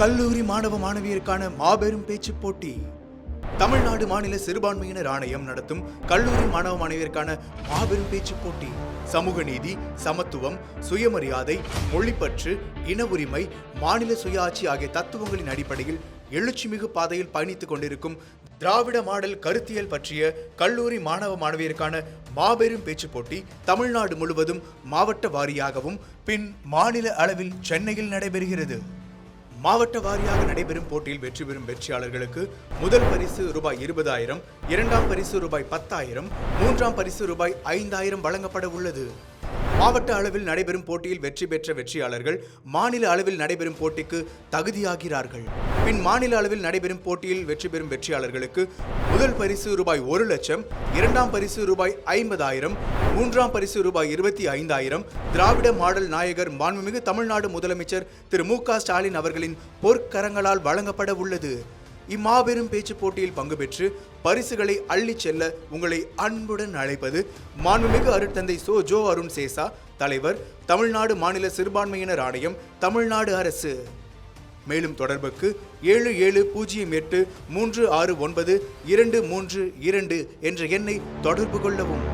கல்லூரி மாணவ மாணவியருக்கான மாபெரும் பேச்சு போட்டி. தமிழ்நாடு மாநில சிறுபான்மையினர் ஆணையம் நடத்தும் கல்லூரி மாணவ மாணவியருக்கான மாபெரும் பேச்சு போட்டி. சமூக நீதி சமத்துவம் சுயமரியாதை மொழிப்பற்று இன உரிமை மாநில சுயாட்சி ஆகிய தத்துவங்களின் அடிப்படையில் எழுச்சிமிகு பாதையில் பயணித்துக் கொண்டிருக்கும் திராவிட மாடல் கருத்தியல் பற்றிய கல்லூரி மாணவ மாணவியருக்கான மாபெரும் பேச்சு போட்டி தமிழ்நாடு முழுவதும் மாவட்ட வாரியாகவும் பின் மாநில அளவில் சென்னையில் நடைபெறுகிறது. மாவட்ட வாரியாக நடைபெறும் போட்டியில் வெற்றி பெறும் வெற்றியாளர்களுக்கு முதல் பரிசு ரூபாய் இருபதாயிரம் இரண்டாம் பரிசு ரூபாய் பத்தாயிரம் மூன்றாம் பரிசு ரூபாய் ஐந்தாயிரம் வழங்கப்பட உள்ளது. மாவட்ட அளவில் நடைபெறும் போட்டியில் வெற்றி பெற்ற வெற்றியாளர்கள் மாநில அளவில் நடைபெறும் போட்டிக்கு தகுதியாகிறார்கள். பின் மாநில அளவில் நடைபெறும் போட்டியில் வெற்றி பெறும் வெற்றியாளர்களுக்கு முதல் பரிசு ரூபாய் ஒரு லட்சம் இரண்டாம் பரிசு ரூபாய் ஐம்பதாயிரம் மூன்றாம் பரிசு ரூபாய் இருபத்தி ஐந்தாயிரம் திராவிட மாடல் நாயகர் மாண்புமிகு தமிழ்நாடு முதலமைச்சர் திரு மு க ஸ்டாலின் அவர்களின் பொற்கரங்களால் வழங்கப்பட உள்ளது. இம்மாபெரும் பேச்சு போட்டியில் பங்கு பெற்று பரிசுகளை அள்ளிச் செல்ல உங்களை அன்புடன் அழைப்பது மாண்புமிகு அருட்தந்தை சோ ஜோ அருண் சேசா தலைவர் தமிழ்நாடு மாநில சிறுபான்மையினர் ஆணையம் தமிழ்நாடு அரசு. மேலும் தொடர்புக்கு ஏழு ஏழு பூஜ்ஜியம் எட்டு மூன்று ஆறு ஒன்பது இரண்டு மூன்று இரண்டு என்ற எண்ணை தொடர்பு கொள்ளவும்.